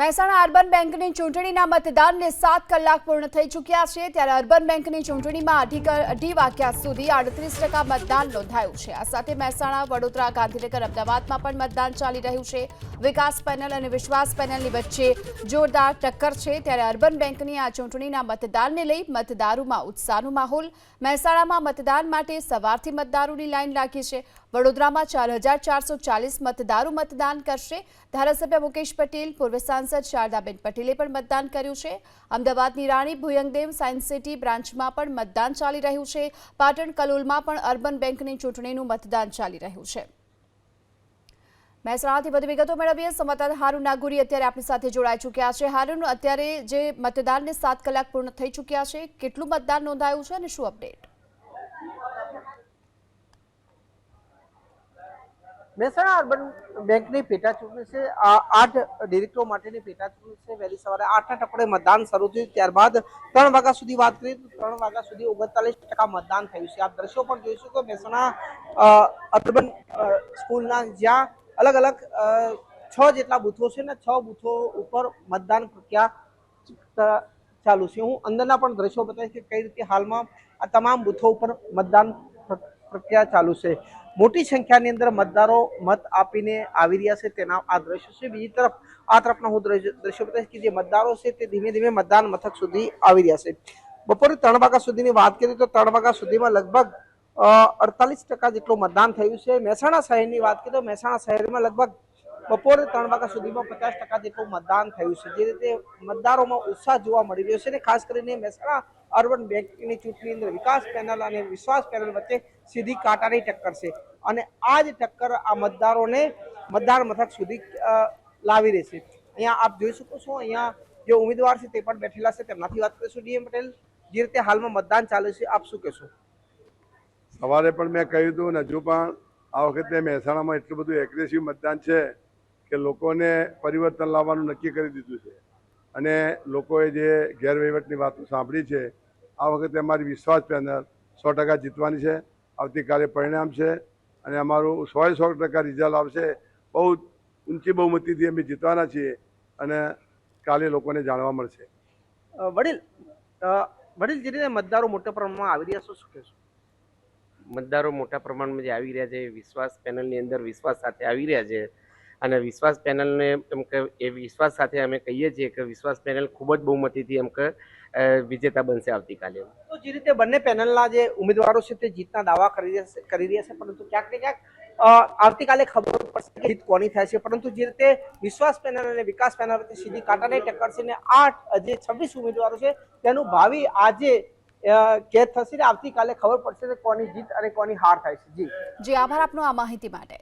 Mehsana urban બેંકની ચૂંટણીના મતદાનને સાત કલાક પૂર્ણ થઈ ચૂક્યા છે ત્યારે અર્બન બેંકની ચૂંટણીમાં અઢી અઢી વાગ્યા સુધી આડત્રીસ ટકા મતદાન નોંધાયું છે. આ સાથે મહેસાણા, વડોદરા, ગાંધીનગર, અમદાવાદમાં પણ મતદાન ચાલી રહ્યું છે. વિકાસ પેનલ અને વિશ્વાસ પેનલની વચ્ચે જોરદાર ટક્કર છે ત્યારે અર્બન બેંકની આ ચૂંટણીના મતદાનને લઈ મતદારોમાં ઉત્સાહનો માહોલ. મહેસાણામાં મતદાન માટે સવારથી મતદારોની લાઇન લાગી છે. વડોદરામાં ચાર હજાર ચારસો ચાલીસ મતદારો મતદાન કરશે. ધારાસભ્ય મુકેશ પટેલ, પૂર્વ સાંસદ શારદાબેન પટેલે પણ મતદાન કર્યું છે. અમદાવાદની રાણી ભુયંગદેવ સાયન્સ સિટી બ્રાન્ચમાં પણ મતદાન ચાલી રહ્યું છે. પાટણ કલોલમાં પણ અર્બન બેંકની ચૂંટણીનું મતદાન ચાલી રહ્યું છે. મહેસાણાથી વધુ વિગતો મેળવીએ. સંવાદદાતા હારૂન નાગુરી અત્યારે આપણી સાથે જોડાઈ ચૂક્યા છે. હારૂન, અત્યારે જે મતદાનને સાત કલાક પૂર્ણ થઈ ચૂક્યા છે, કેટલું મતદાન નોંધાયું છે અને શું અપડેટ? મહેસાણા અર્બન બેંકની પેટા ચૂંટણી છે આઠ ડિરેક્ટરો માટેની પેટા ચૂંટણી છે. વહેલી સવારે આઠના ટપડે મતદાન શરૂ થયું. ત્યારબાદ ત્રણ વાગ્યા સુધી વાત કરીએ તો ત્રણ વાગ્યા સુધી ઓગણચાલીસ ટકા મતદાન થયું છે. આ દ્રશ્યો પણ જોઈશું કે મહેસાણા અર્બન સ્કૂલના જ્યાં અલગ અલગ છ જેટલા બૂથો છે ને, છ બૂથો ઉપર મતદાન પ્રક્રિયા ચાલુ છે. હું અંદરના પણ દ્રશ્યો બતાવીશ કે કઈ રીતે હાલમાં આ તમામ બૂથો ઉપર મતદાન પ્રક્રિયા ચાલુ છે. મોટી સંખ્યાની અંદર મતદારો મત આપીને આવી રહ્યા છે. તેના આ દ્રશ્યો છે. બીજી તરફ આ તરફના હું દ્રશ્ય બતાવીશ કે જે મતદારો છે તે ધીમે ધીમે મતદાન મથક સુધી આવી રહ્યા છે. બપોરે ત્રણ વાગ્યા સુધીની વાત કરીએ તો ત્રણ વાગ્યા સુધીમાં લગભગ અડતાલીસ ટકા જેટલું મતદાન થયું છે. મહેસાણા શહેરની વાત કરીએ તો મહેસાણા શહેરમાં લગભગ બપોરે ત્રણ વાગ્યા સુધીમાં પચાસ ટકા જેટલું મતદાન થયું છે. જે રીતે મતદારોમાં ઉત્સાહ જોવા મળી રહ્યો છે અને ખાસ કરીને મહેસાણા અર્બન બેંકની ચૂંટણી અંદર વિકાસ પેનલ અને વિશ્વાસ પેનલ વચ્ચે સીધી કાંટાની ટક્કર છે અને આ જ ટક્કર આ મતદારોને મતદાન મથક સુધી લાવી લાવી રહેશે અહીંયા આપ જોઈ શકો છો, અહીંયા જે ઉમેદવાર છે તે પણ બેઠેલા છે. તેમનાથી વાત કરીશું. ડીએમ પટેલ, જે રીતે હાલમાં મતદાન ચાલે છે, આપ શું કહેશો? સવારે પણ મેં કહ્યું હતું ને, હજુ પણ આ વખતે મહેસાણામાં એટલું બધું એગ્રેસિવ મતદાન છે. કે લોકોને પરિવર્તન લાવવાનું નક્કી કરી દીધું છે. અને લોકોએ જે ગેરવહીવટની વાતો સાંભળી છે આ વખતે અમારી વિશ્વાસ પેનલ સો ટકા જીતવાની છે. આવતીકાલે પરિણામ છે અને અમારું સો સો ટકા રિઝલ્ટ આવશે. બહુ ઊંચી બહુમતીથી અમે જીતવાના છીએ અને કાલે લોકોને જાણવા મળશે. વડીલ વડીલ જે રીતે મતદારો મોટા પ્રમાણમાં આવી રહ્યા છો શું કહેશો? મતદારો મોટા પ્રમાણમાં જે આવી રહ્યા છે એ વિશ્વાસ પેનલની અંદર વિશ્વાસ સાથે આવી રહ્યા છે. અને વિશ્વાસ પેનલને એમ કે એ વિશ્વાસ સાથે અમે કહીએ છીએ કે વિશ્વાસ પેનલ ખૂબ જ બહુમતીથી એમ કે વિજેતા બનશે આવતીકાલે. તો જે રીતે બંને પેનલના જે ઉમેદવારો છે તે જીતના દાવા કરી રહ્યા છે કરી રહ્યા છે પરંતુ ક્યાંક ને ક્યાંક આવતીકાલે ખબર પડશે કે જીત કોની થાય છે. પરંતુ જે રીતે વિશ્વાસ પેનલ અને વિકાસ પેનલ વચ્ચે સીધી કાંટાની ટક્કર છે ને આઠ જે છવ્વીસ ઉમેદવારો છે તેનું ભાવિ આજે કેદ થશે ને આવતીકાલે ખબર પડશે કે કોની જીત અને કોની હાર થાય છે. જી. જે આભાર આપનો આ માહિતી માટે.